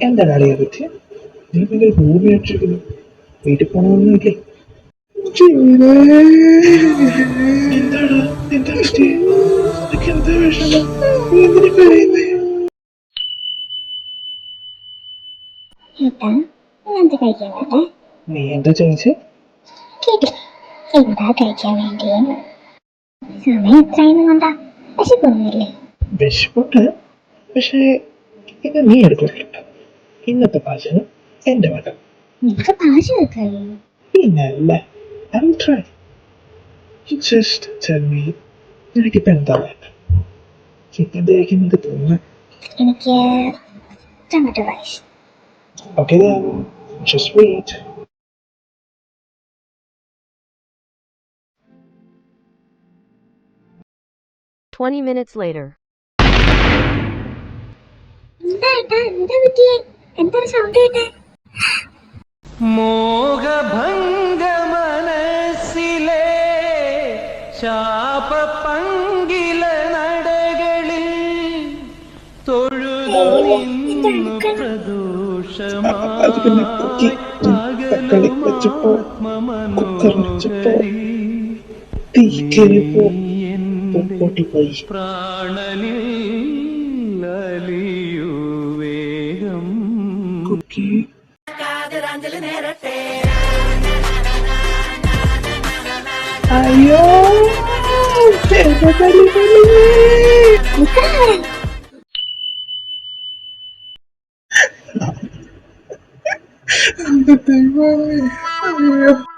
എന്താ കളിയെ പറ്റിയ? നീ പിന്നെ ഭൂമി അടിച്ചിരിക്കുന്നു വീട്ടിൽ പോകണമെന്നില്ലേ എന്താണ്? എന്താ എന്താ വിഷമം? നീ എന്തിനാ കരയുന്നേ നീ എന്താ ചോദിച്ചേ? എന്താ കഴിക്കാൻ വേണ്ടി? സമയം എത്രയെന്ന് കൊണ്ടാ വിശപ്പൊന്നുമില്ലേ വിശപ്പുണ്ട്. പക്ഷേ ഇത് നീ എടുക്കില്ല ഇന്നത്തെ പാചകം എന്റെ വക നിനക്ക് പാചകം കഴിയും പിന്നല്ല I try just tell me നിനക്കിപ്പോ എന്താ വേണ്ട ചിക്കൻ കഴിക്കുന്നത് തോന്നുന്നു എനിക്ക് tomato rice Okay then, just wait. Twenty minutes later. എന്താ ഏട്ടാ എന്താ പറ്റിയേ എന്തൊരു ശബ്ദം കേട്ടെ മോഹഭംഗ മനസ്സിലെ ശാപ പങ്കില നടകളിൽ തൊഴുതു നിന്നു അത് പിന്നെ Kuki porque. Aiô! Eu tô tentando entender! O!